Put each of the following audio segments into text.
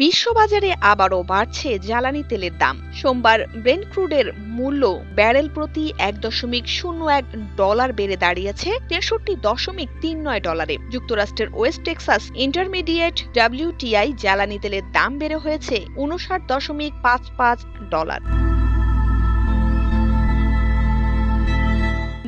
বিশ্ববাজারে আবারও বাড়ছে জ্বালানি তেলের দাম। সোমবার ব্রেন ক্রুডের মূল্য ব্যারেল প্রতি এক দশমিক শূন্য এক ডলার বেড়ে দাঁড়িয়েছে তেষট্টি দশমিক তিন নয় ডলারে যুক্তরাষ্ট্রের ওয়েস্ট টেক্সাস ইন্টারমিডিয়েট ডাব্লিউটিআই জ্বালানি তেলের দাম বেড়ে হয়েছে উনষাট দশমিক পাঁচ পাঁচ ডলার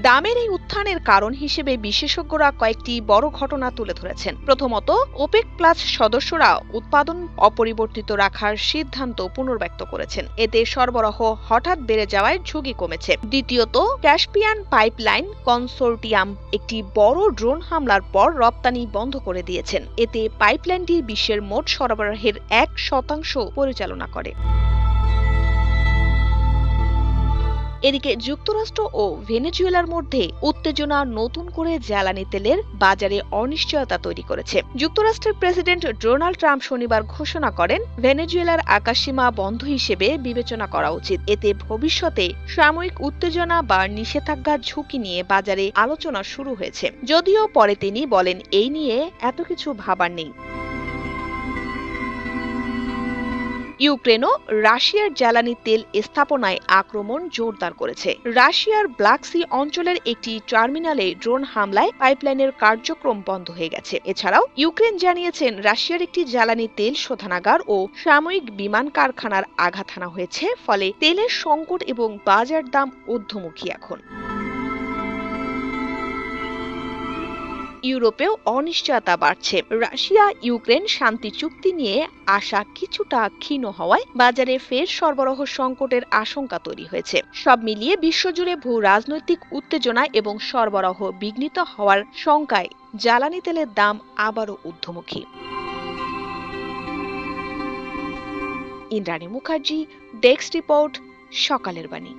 দামের এই উত্থানের কারণ হিসেবে বিশেষজ্ঞরা কয়েকটি বড় ঘটনা তুলে ধরেছেন। প্রথমত, ওপেক প্লাস সদস্যরা উৎপাদন অপরিবর্তিত রাখার সিদ্ধান্ত পুনর্ব্যক্ত করেছেন। এতে সরবরাহ হঠাৎ বেড়ে যাওয়ায় ঝুঁকি কমেছে। দ্বিতীয়ত, ক্যাসপিয়ান পাইপলাইন কনসোর্টিয়াম একটি বড় ড্রোন হামলার পর রপ্তানি বন্ধ করে দিয়েছেন। এতে পাইপলাইনটি বিশ্বের মোট সরবরাহের এক শতাংশ পরিচালনা করে। এদিকে যুক্তরাষ্ট্র ও ভেনেজুয়েলার মধ্যে উত্তেজনা নতুন করে জ্বালানি তেলের বাজারে অনিশ্চয়তা তৈরি করেছে। যুক্তরাষ্ট্রের প্রেসিডেন্ট ডোনাল্ড ট্রাম্প শনিবার ঘোষণা করেন, ভেনেজুয়েলার আকাশসীমা বন্ধ হিসেবে বিবেচনা করা উচিত। এতে ভবিষ্যতে সাময়িক উত্তেজনা বা নিষেধাজ্ঞার ঝুঁকি নিয়ে বাজারে আলোচনা শুরু হয়েছে। যদিও পরে তিনি বলেন, এই নিয়ে এত কিছু ভাবার নেই। ইউক্রেনও রাশিয়ার জ্বালানি তেল স্থাপনায় আক্রমণ জোরদার করেছে। রাশিয়ার ব্ল্যাক সি অঞ্চলের একটি টার্মিনালে ড্রোন হামলায় পাইপলাইনের কার্যক্রম বন্ধ হয়ে গেছে। এছাড়াও ইউক্রেন জানিয়েছেন রাশিয়ার একটি জ্বালানি তেল শোধনাগার ও সাময়িক বিমান কারখানার আঘাত হানা হয়েছে, ফলে তেলের সংকট এবং বাজার দাম ঊর্ধ্বমুখী এখন। ইউরোপেও অনিশ্চয়তা বাড়ছে। রাশিয়া, ইউক্রেন শান্তি চুক্তি নিয়ে আশা কিছুটা ক্ষীণ হওয়ায় বাজারে ফের সরবরাহ সংকটের আশঙ্কা তৈরি হয়েছে। সব মিলিয়ে বিশ্বজুড়ে ভূ রাজনৈতিক উত্তেজনা এবং সরবরাহ বিঘ্নিত হওয়ার শঙ্কায় জ্বালানি তেলের দাম আবারও ঊর্ধ্বমুখী। ইন্দ্রাণী মুখার্জি, ডেস্ক রিপোর্ট, সকালের বাণী।